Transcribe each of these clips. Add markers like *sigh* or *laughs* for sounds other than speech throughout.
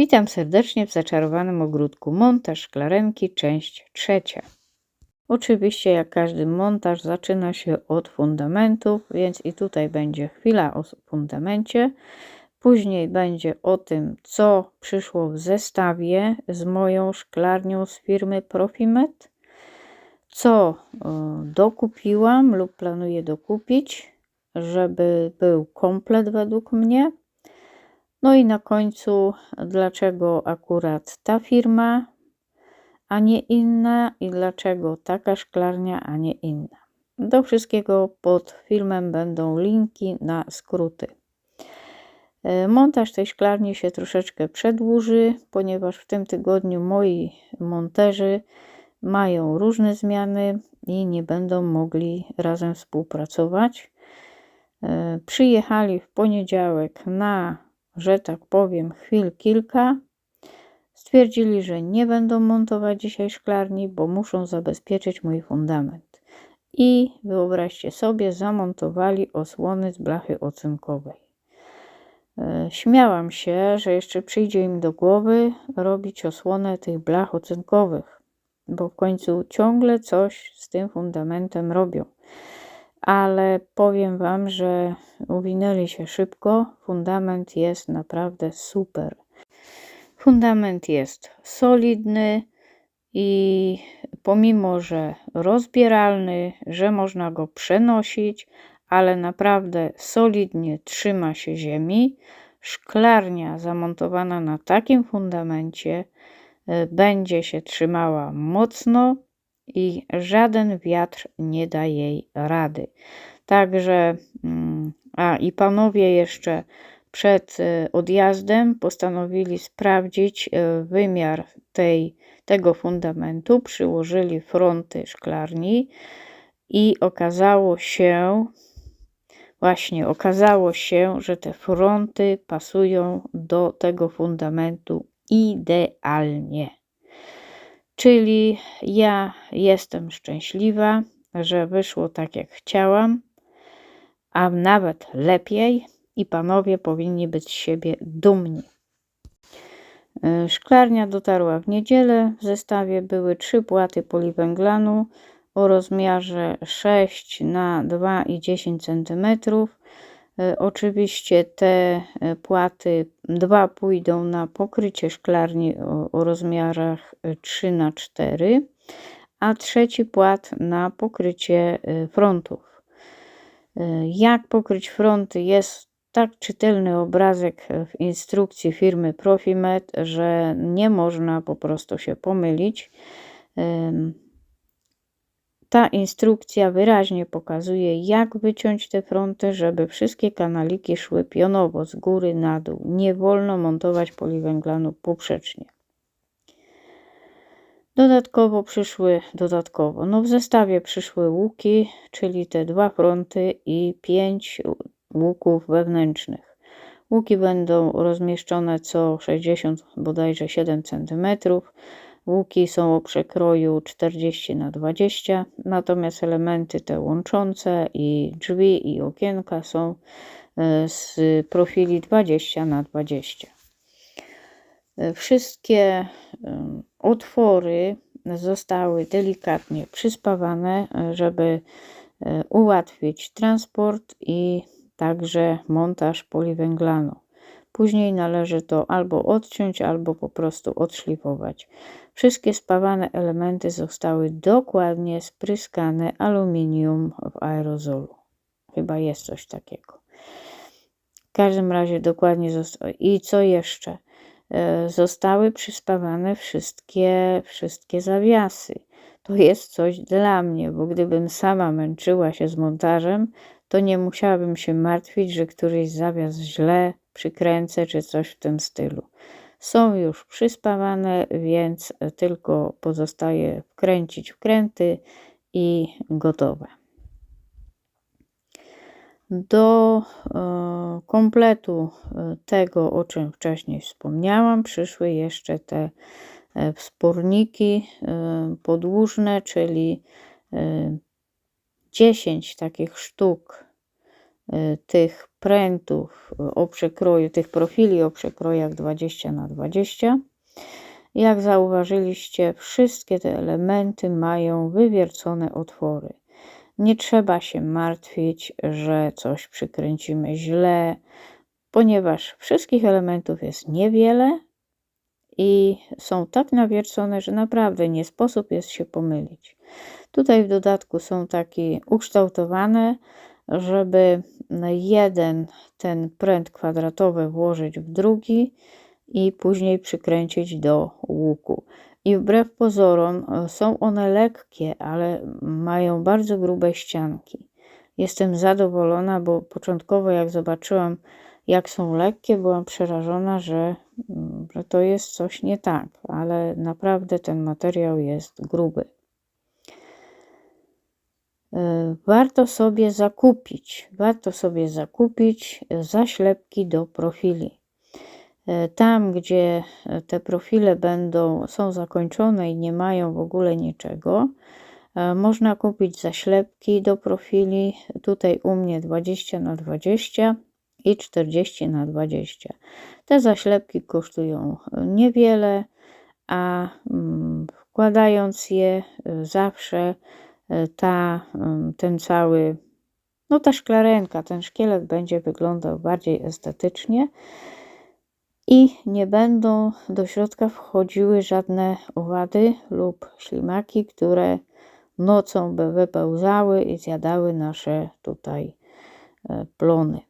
Witam serdecznie w zaczarowanym ogródku. Montaż szklarenki, część trzecia. Oczywiście, jak każdy montaż, zaczyna się od fundamentów, więc i tutaj będzie chwila o fundamencie. Później będzie o tym, co przyszło w zestawie z moją szklarnią z firmy Profimet, co e, dokupiłam lub planuję dokupić, żeby był komplet według mnie. No i na końcu, dlaczego akurat ta firma, a nie inna i dlaczego taka szklarnia, a nie inna. Do wszystkiego pod filmem będą linki na skróty. E, montaż tej szklarni się troszeczkę przedłuży, ponieważ w tym tygodniu moi monterzy mają różne zmiany i nie będą mogli razem współpracować. E, przyjechali w poniedziałek na że tak powiem, chwil kilka, stwierdzili, że nie będą montować dzisiaj szklarni, bo muszą zabezpieczyć mój fundament. I wyobraźcie sobie, zamontowali osłony z blachy ocynkowej. E, śmiałam się, że jeszcze przyjdzie im do głowy robić osłonę tych blach ocynkowych, bo w końcu ciągle coś z tym fundamentem robią ale powiem Wam, że uwinęli się szybko. Fundament jest naprawdę super. Fundament jest solidny i pomimo, że rozbieralny, że można go przenosić, ale naprawdę solidnie trzyma się ziemi. Szklarnia zamontowana na takim fundamencie e, będzie się trzymała mocno i żaden wiatr nie da jej rady. Także, mm, a i panowie jeszcze przed e, odjazdem postanowili sprawdzić e, wymiar tej, tego fundamentu, przyłożyli fronty szklarni i okazało się, właśnie okazało się, że te fronty pasują do tego fundamentu idealnie. Czyli ja jestem szczęśliwa, że wyszło tak jak chciałam, a nawet lepiej i panowie powinni być z siebie dumni. E, szklarnia dotarła w niedzielę. W zestawie były trzy płaty poliwęglanu o rozmiarze 6 na 2,10 cm oczywiście te e, płaty dwa pójdą na pokrycie szklarni o, o rozmiarach 3 na 4 a trzeci płat na pokrycie e, frontów. Jak pokryć fronty jest tak czytelny obrazek w instrukcji firmy Profimet, że nie można po prostu się pomylić. Ta instrukcja wyraźnie pokazuje, jak wyciąć te fronty, żeby wszystkie kanaliki szły pionowo z góry na dół. Nie wolno montować poliwęglanu poprzecznie. Dodatkowo przyszły, dodatkowo, no w zestawie przyszły łuki, czyli te dwa fronty i pięć łuków wewnętrznych. Łuki będą rozmieszczone co 60 bodajże 7 cm Łuki są o przekroju 40 na 20, natomiast elementy te łączące i drzwi i okienka są e, z profili 20 na 20. E, wszystkie otwory zostały delikatnie przyspawane, e, żeby ułatwić transport i także montaż poliwęglanu. Później należy to albo odciąć, albo po prostu odszlifować. Wszystkie spawane elementy zostały dokładnie spryskane aluminium w aerozolu. Chyba jest coś takiego. W każdym razie dokładnie zostały. I co jeszcze? E, zostały przyspawane wszystkie, wszystkie zawiasy. To jest coś dla mnie, bo gdybym sama męczyła się z montażem, to nie musiałabym się martwić, że któryś zawias źle przykręcę czy coś w tym stylu. Są już przyspawane, więc tylko pozostaje wkręcić wkręty i gotowe. Do e, kompletu e, tego, o czym wcześniej wspomniałam, przyszły jeszcze te e, wsporniki podłużne, czyli 10 takich sztuk tych prętów o przekroju, tych profili o przekrojach 20 na 20 jak zauważyliście, wszystkie te elementy mają wywiercone otwory. Nie trzeba się martwić, że coś przykręcimy źle, ponieważ wszystkich elementów jest niewiele i są tak nawiercone, że naprawdę nie sposób jest się pomylić. Tutaj w dodatku są takie ukształtowane, żeby jeden ten pręt kwadratowy włożyć w drugi i później przykręcić do łuku. I wbrew pozorom e, są one lekkie, ale mają bardzo grube ścianki. Jestem zadowolona, bo początkowo jak zobaczyłam, jak są lekkie, byłam przerażona, że, mm, że to jest coś nie tak, ale naprawdę ten materiał jest gruby. E, warto sobie zakupić, warto sobie zakupić zaślepki do profili. E, tam, gdzie e, te profile będą, są zakończone i nie mają w ogóle niczego, e, można kupić zaślepki do profili. Tutaj u mnie 20 na 20 i 40 na 20. Te zaślepki kosztują niewiele, a mm, wkładając je zawsze ta, mm, ten cały, no ta szklarenka, ten szkielet będzie wyglądał bardziej estetycznie i nie będą do środka wchodziły żadne owady lub ślimaki, które nocą by wypełzały i zjadały nasze tutaj e, plony,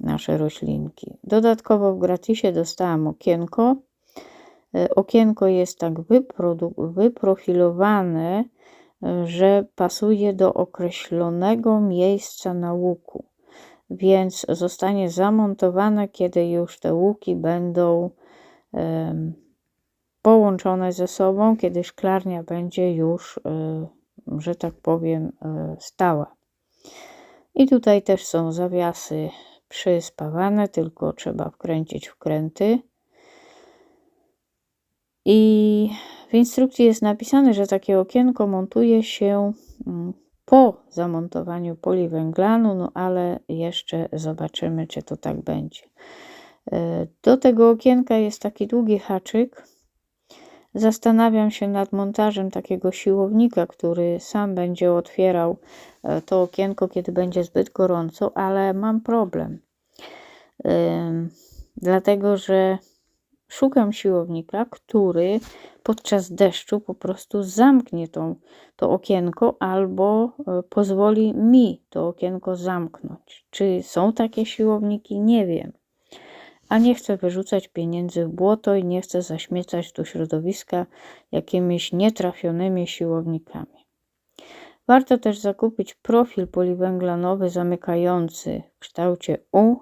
nasze roślinki. Dodatkowo w gratisie dostałam okienko. E, okienko jest tak wyprofilowane, e, że pasuje do określonego miejsca na łuku więc zostanie zamontowane, kiedy już te łuki będą połączone ze sobą, kiedy szklarnia będzie już, um, że tak powiem, um, stała. I tutaj też są zawiasy przyspawane, tylko trzeba wkręcić wkręty. I w instrukcji jest napisane, że takie okienko montuje się mm, po zamontowaniu poliwęglanu, no ale jeszcze zobaczymy, czy to tak będzie. E, do tego okienka jest taki długi haczyk. Zastanawiam się nad montażem takiego siłownika, który sam będzie otwierał e, to okienko, kiedy będzie zbyt gorąco, ale mam problem. Dlatego, że szukam siłownika, który podczas deszczu po prostu zamknie tą, to okienko albo e, pozwoli mi to okienko zamknąć. Czy są takie siłowniki? Nie wiem. A nie chcę wyrzucać pieniędzy w błoto i nie chcę zaśmiecać tu środowiska jakimiś nietrafionymi siłownikami. Warto też zakupić profil poliwęglanowy zamykający w kształcie U.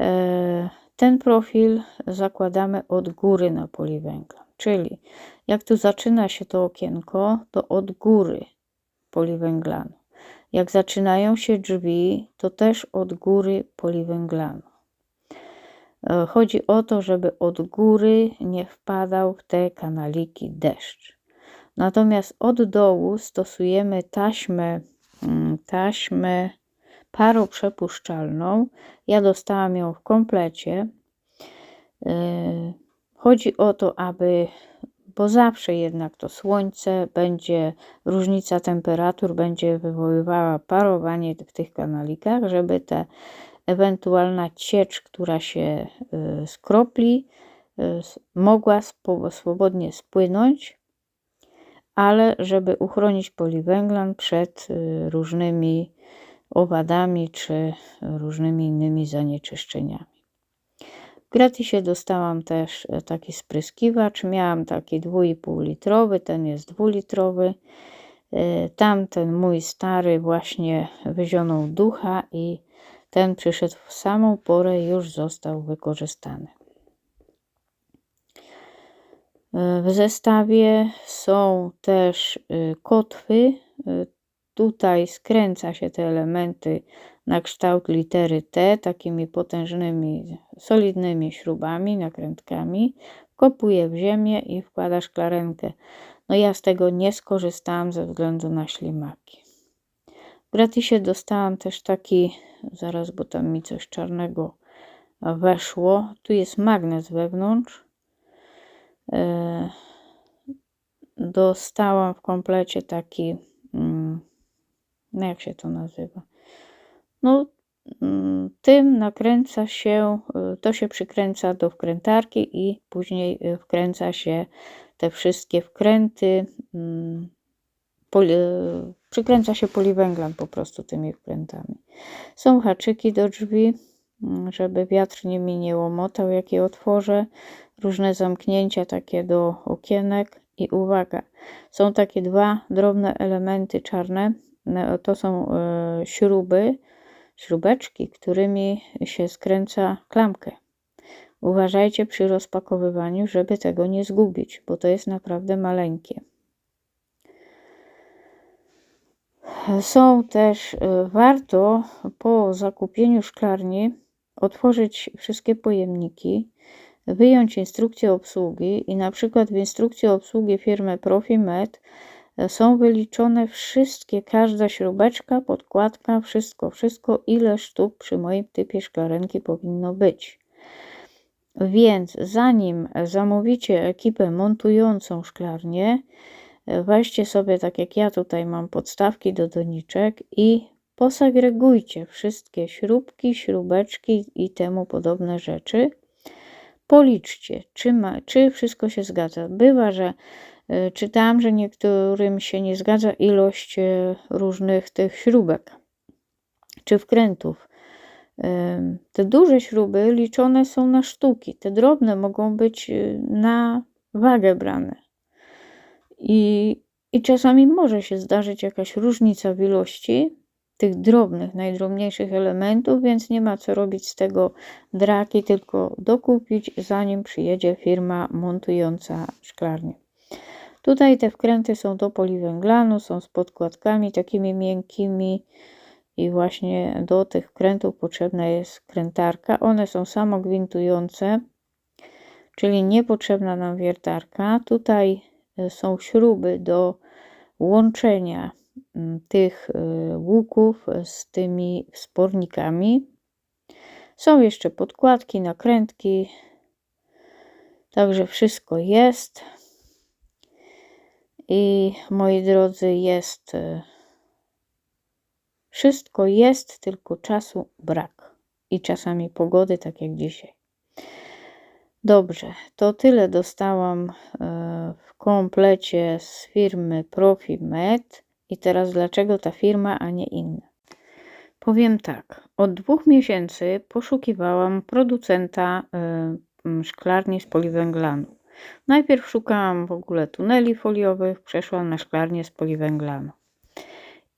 E, ten profil zakładamy od góry na poliwęglan, czyli jak tu zaczyna się to okienko, to od góry poliwęglanu. Jak zaczynają się drzwi, to też od góry poliwęglanu. E, chodzi o to, żeby od góry nie wpadał w te kanaliki deszcz. Natomiast od dołu stosujemy taśmę, mm, taśmę paroprzepuszczalną. Ja dostałam ją w komplecie. E, chodzi o to, aby, bo zawsze jednak to słońce będzie, różnica temperatur będzie wywoływała parowanie w tych kanalikach, żeby ta ewentualna ciecz, która się e, skropli, e, mogła swobodnie spłynąć, ale żeby uchronić poliwęglan przed różnymi owadami czy różnymi innymi zanieczyszczeniami. Gratisie dostałam też e, taki spryskiwacz. Miałam taki 2,5 litrowy, ten jest 2 litrowy. E, tamten mój stary właśnie wyzionął ducha i ten przyszedł w samą porę już został wykorzystany. E, w zestawie są też kotwy Tutaj skręca się te elementy na kształt litery T takimi potężnymi, solidnymi śrubami, nakrętkami. Kopuje w ziemię i wkłada szklarenkę. No ja z tego nie skorzystałam ze względu na ślimaki. W gratisie dostałam też taki, zaraz, bo tam mi coś czarnego weszło. Tu jest magnes wewnątrz. E, dostałam w komplecie taki, mm, no jak się to nazywa? No, mm, tym nakręca się, y, to się przykręca do wkrętarki i później y, wkręca się te wszystkie wkręty. mm, Poli, y, przykręca się poliwęglan po prostu tymi wkrętami. Są haczyki do drzwi, mm, żeby wiatr nie mi nie łomotał, jak je otworzę. Różne zamknięcia takie do okienek. I uwaga, są takie dwa drobne elementy czarne. To są e, śruby, śrubeczki, którymi się skręca klamkę. Uważajcie przy rozpakowywaniu, żeby tego nie zgubić, bo to jest naprawdę maleńkie. Są też, e, warto po zakupieniu szklarni otworzyć wszystkie pojemniki, wyjąć instrukcję obsługi i na przykład w instrukcji obsługi firmy Profimet e, są wyliczone wszystkie, każda śrubeczka, podkładka, wszystko, wszystko, ile sztuk przy moim typie szklarenki powinno być. Więc zanim zamówicie ekipę montującą szklarnię, weźcie sobie, tak jak ja tutaj mam podstawki do doniczek i posegregujcie wszystkie śrubki, śrubeczki i temu podobne rzeczy. Policzcie, czy, ma, czy wszystko się zgadza. Bywa, że czytałam, że niektórym się nie zgadza ilość y, różnych tych śrubek czy wkrętów. Y, te duże śruby liczone są na sztuki, te drobne mogą być na wagę brane. I, I czasami może się zdarzyć jakaś różnica w ilości tych drobnych, najdrobniejszych elementów, więc nie ma co robić z tego draki, tylko dokupić, zanim przyjedzie firma montująca szklarnię. Tutaj te wkręty są do poliwęglanu, są z podkładkami takimi miękkimi i właśnie do tych wkrętów potrzebna jest krętarka. One są samogwintujące, czyli niepotrzebna nam wiertarka. Tutaj e, są śruby do łączenia tych e, łuków z tymi wspornikami. Są jeszcze podkładki, nakrętki, także wszystko jest. I moi drodzy, jest e, wszystko jest, tylko czasu brak. I czasami pogody, tak jak dzisiaj. Dobrze, to tyle dostałam e, w komplecie z firmy Profimed. I teraz dlaczego ta firma, a nie inna? Powiem tak, od dwóch miesięcy poszukiwałam producenta y, szklarni z poliwęglanu. Najpierw szukałam w ogóle tuneli foliowych, przeszłam na szklarnię z poliwęglanu.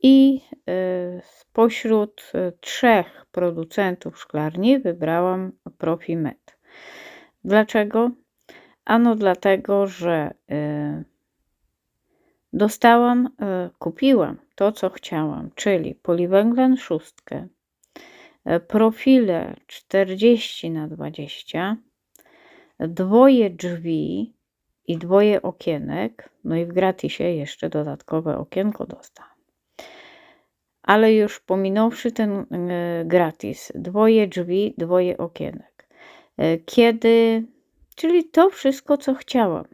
I y, spośród y, trzech producentów szklarni wybrałam Profimet. Dlaczego? Ano dlatego, że dostałam, kupiłam to, co chciałam, czyli poliwęglan szóstkę, profile 40 na 20, dwoje drzwi i dwoje okienek, no i w gratisie jeszcze dodatkowe okienko dostałam. Ale już pominąwszy ten e, gratis, dwoje drzwi, dwoje okienek. E, kiedy, czyli to wszystko, co chciałam.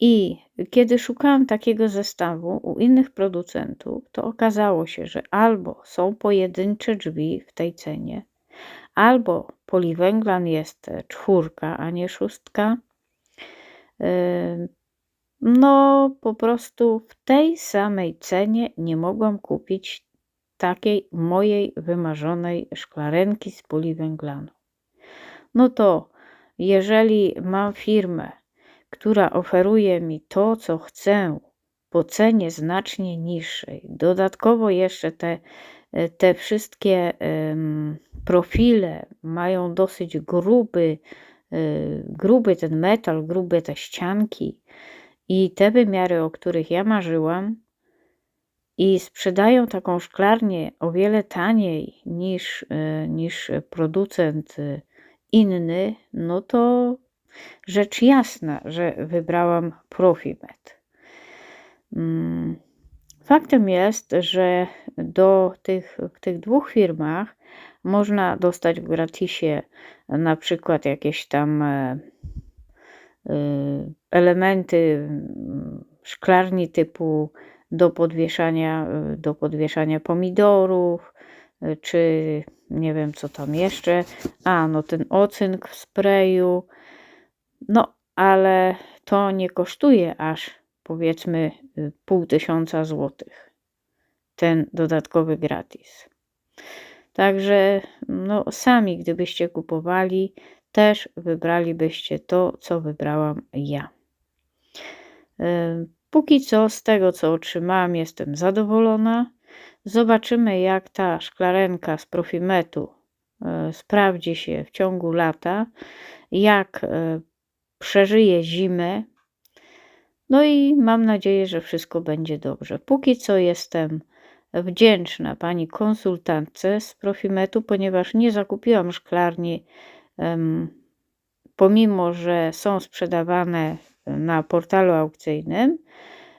I kiedy szukałam takiego zestawu u innych producentów, to okazało się, że albo są pojedyncze drzwi w tej cenie, albo poliwęglan jest czwórka, a nie szóstka. No, po prostu w tej samej cenie nie mogłam kupić takiej mojej wymarzonej szklarenki z poliwęglanu. No to jeżeli mam firmę, która oferuje mi to, co chcę, po cenie znacznie niższej. Dodatkowo jeszcze te, te wszystkie profile mają dosyć gruby, y, gruby ten metal, grube te ścianki i te wymiary, o których ja marzyłam, i sprzedają taką szklarnię o wiele taniej niż, y, niż producent y, inny, no to Rzecz jasna, że wybrałam Profimet. Mm, Faktem jest, że do tych, tych dwóch firmach można dostać w gratisie na przykład jakieś tam e, e, elementy mm, szklarni typu do podwieszania, e, do podwieszania pomidorów, czy nie wiem co tam jeszcze. A, no ten ocynk w sprayu. No, ale to nie kosztuje aż powiedzmy pół tysiąca złotych. Ten dodatkowy gratis. Także no, sami, gdybyście kupowali, też wybralibyście to, co wybrałam ja. Póki co z tego, co otrzymałam, jestem zadowolona. Zobaczymy, jak ta szklarenka z Profimetu e, sprawdzi się w ciągu lata, jak przeżyje zimę. No i mam nadzieję, że wszystko będzie dobrze. Póki co jestem wdzięczna pani konsultantce z Profimetu, ponieważ nie zakupiłam szklarni, pomimo że są sprzedawane na portalu aukcyjnym.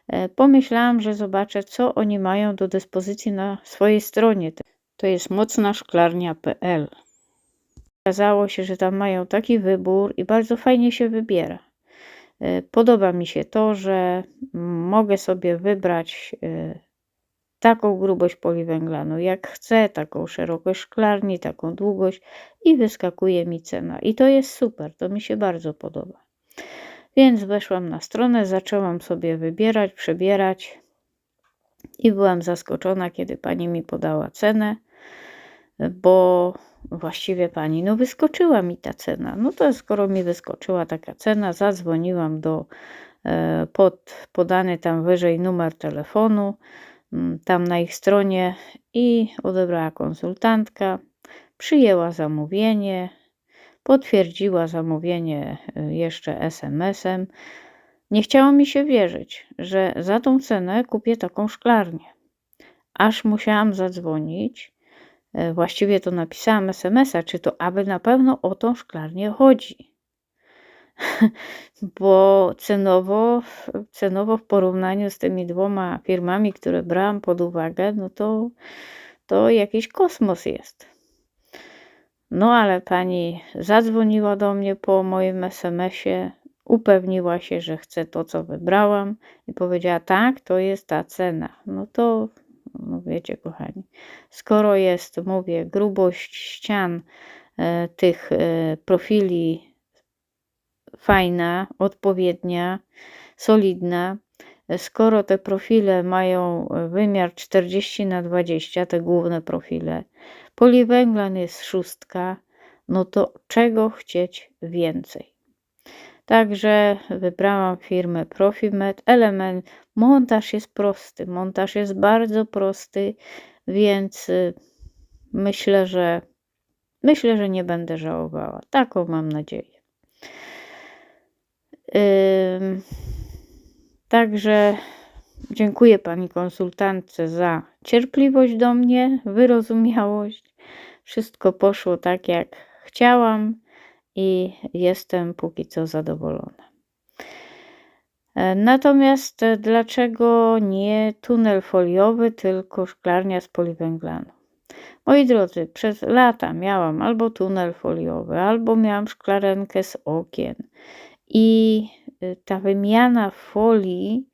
E, pomyślałam, że zobaczę, co oni mają do dyspozycji na swojej stronie. To jest mocnaszklarnia.pl. Okazało się, że tam mają taki wybór i bardzo fajnie się wybiera. E, podoba mi się to, że mogę sobie wybrać e, taką grubość poliwęglanu, jak chcę, taką szerokość szklarni, taką długość i wyskakuje mi cena. I to jest super, to mi się bardzo podoba. Więc weszłam na stronę, zaczęłam sobie wybierać, przebierać i byłam zaskoczona, kiedy pani mi podała cenę, bo właściwie pani, no wyskoczyła mi ta cena. No to skoro mi wyskoczyła taka cena, zadzwoniłam do e, pod podany tam wyżej numer telefonu, mm, tam na ich stronie i odebrała konsultantka, przyjęła zamówienie, potwierdziła zamówienie y, jeszcze SMS-em. Nie chciało mi się wierzyć, że za tą cenę kupię taką szklarnię. Aż musiałam zadzwonić. Y, właściwie to napisałam SMS-a, czy to aby na pewno o tą szklarnię chodzi. *laughs* Bo cenowo, cenowo w porównaniu z tymi dwoma firmami, które brałam pod uwagę, no to, to jakiś kosmos jest. No ale pani zadzwoniła do mnie po moim SMS-ie, upewniła się, że chce to, co wybrałam i powiedziała, tak, to jest ta cena. No to, no wiecie, kochani, skoro jest, mówię, grubość ścian e, tych e, profili fajna, odpowiednia, solidna, skoro te profile mają wymiar 40 na 20, te główne profile, poliwęglan jest szóstka, no to czego chcieć więcej? Także wybrałam firmę Profimet. Element, montaż jest prosty, montaż jest bardzo prosty, więc y, myślę, że myślę, że nie będę żałowała. Taką mam nadzieję. Także dziękuję pani konsultantce za cierpliwość do mnie, wyrozumiałość. Wszystko poszło tak, jak chciałam i jestem póki co zadowolona. E, natomiast dlaczego nie tunel foliowy, tylko szklarnia z poliwęglanu? Moi drodzy, przez lata miałam albo tunel foliowy, albo miałam szklarenkę z okien. I y, ta wymiana folii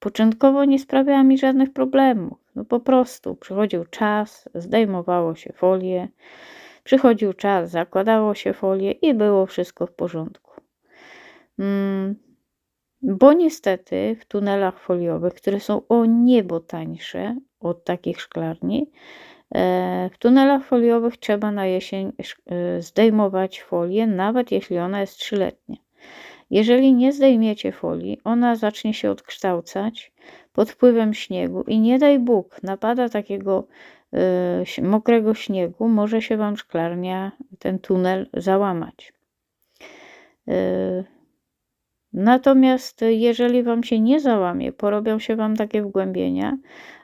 początkowo nie sprawiała mi żadnych problemów. No po prostu przychodził czas, zdejmowało się folię, przychodził czas, zakładało się folię i było wszystko w porządku. Mm, bo niestety w tunelach foliowych, które są o niebo tańsze od takich szklarni, e, w tunelach foliowych trzeba na jesień e, zdejmować folię, nawet jeśli ona jest trzyletnia. Jeżeli nie zdejmiecie folii, ona zacznie się odkształcać pod wpływem śniegu i nie daj Bóg, napada takiego mokrego śniegu, może się Wam szklarnia, ten tunel załamać. Y, natomiast jeżeli Wam się nie załamie, porobią się Wam takie wgłębienia,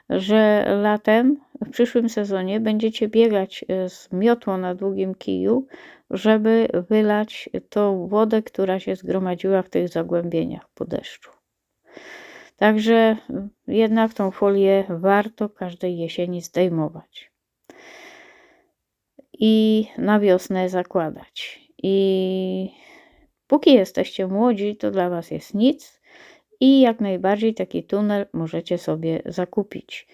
że latem, w przyszłym sezonie będziecie biegać y, z miotłą na długim kiju, żeby wylać tą wodę, która się zgromadziła w tych zagłębieniach po deszczu. Także jednak tą folię warto każdej jesieni zdejmować i na wiosnę zakładać. I póki jesteście młodzi, to dla Was jest nic i jak najbardziej taki tunel możecie sobie zakupić.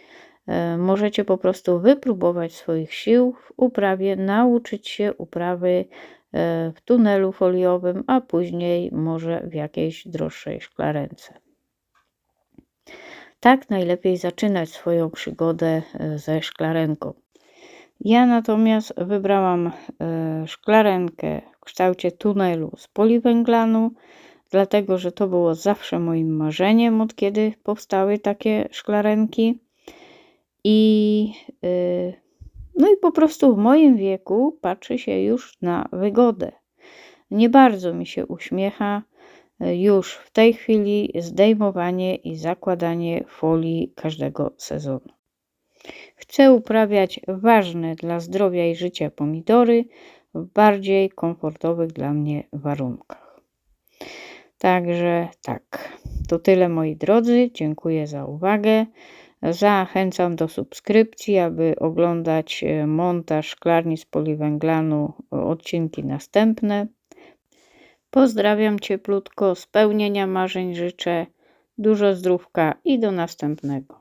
E, Możecie po prostu wypróbować swoich sił w uprawie, nauczyć się uprawy e, w tunelu foliowym, a później może w jakiejś droższej szklarence. Tak najlepiej zaczynać swoją przygodę e, ze szklarenką. Ja natomiast wybrałam e, szklarenkę w kształcie tunelu z poliwęglanu, dlatego że to było zawsze moim marzeniem, od kiedy powstały takie szklarenki. I, y, no i po prostu w moim wieku patrzy się już na wygodę. Nie bardzo mi się uśmiecha już w tej chwili zdejmowanie i zakładanie folii każdego sezonu. Chcę uprawiać ważne dla zdrowia i życia pomidory w bardziej komfortowych dla mnie warunkach. Także tak, to tyle moi drodzy. Dziękuję za uwagę. Zachęcam do subskrypcji, aby oglądać e, montaż szklarni z poliwęglanu, e, odcinki następne. Pozdrawiam cieplutko, spełnienia marzeń życzę, dużo zdrówka i do następnego.